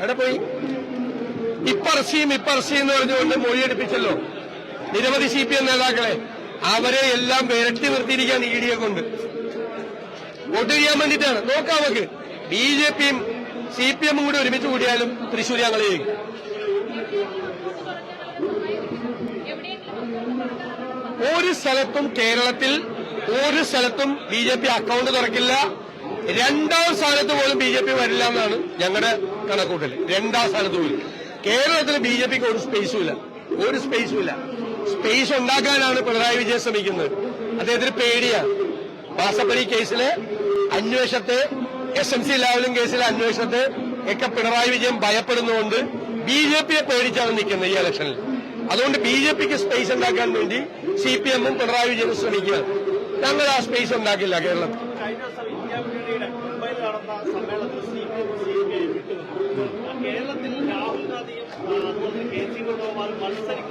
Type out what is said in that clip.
എവിടെ പോയി? ഇപ്പർസിയും ഇപ്പർസിയും എന്ന് പറഞ്ഞുകൊണ്ട് മൊഴിയെടുപ്പിച്ചല്ലോ നിരവധി സി പി എം നേതാക്കളെ. അവരെ എല്ലാം വിരട്ടി നിർത്തിയിരിക്കാൻ ഇ ഡിയെ കൊണ്ട്. വോട്ട് ചെയ്യാൻ വേണ്ടിയിട്ടാണ്. നോക്കാം നമുക്ക്. ബി ജെ പിയും സി പി എമ്മും കൂടി ഒരുമിച്ച് കൂടിയാലും തൃശ്ശൂർ ഞങ്ങൾ ചെയ്യും ഒരു സ്ഥലത്തും കേരളത്തിൽ ഒരു സ്ഥലത്തും ബി ജെ പി അക്കൗണ്ട് തുറക്കില്ല. രണ്ടാം സ്ഥാനത്ത് പോലും ബി ജെ പി വരില്ല എന്നാണ് ഞങ്ങളുടെ കണക്കൂട്ടൽ രണ്ടാം സ്ഥാനത്ത് പോയി കേരളത്തിൽ ബി ജെ പിക്ക് ഒരു സ്പേസും ഇല്ല. ഒരു സ്പേസും ഇല്ല. സ്പേസ് ഉണ്ടാക്കാനാണ് പിണറായി വിജയൻ ശ്രമിക്കുന്നത്. അദ്ദേഹത്തിന് പേടിയാണ് വാസപ്പടി കേസിലെ അന്വേഷണത്തെ എസ് എം സി ലാവലും കേസിലെ അന്വേഷണത്തെ ഒക്കെ പിണറായി വിജയൻ ഭയപ്പെടുന്നതുകൊണ്ട് ബി ജെ പിയെ പേടിച്ചാണ് നിൽക്കുന്നത് ഈ ഇലക്ഷനിൽ. അതുകൊണ്ട് ബി ജെ പിക്ക് സ്പേസ് ഉണ്ടാക്കാൻ വേണ്ടി സി പി എമ്മും പിണറായി വിജയനും ശ്രമിക്കുക. ഞങ്ങൾ ആ സ്പേസ് ഉണ്ടാക്കില്ല കേരളത്തിൽ എം സി പി ഐ വിട്ടുനിന്നു കേരളത്തിൽ രാഹുൽ ഗാന്ധിയും അതുപോലെ തന്നെ കെ സി വേണുഗോപാലും മത്സരിക്കുന്ന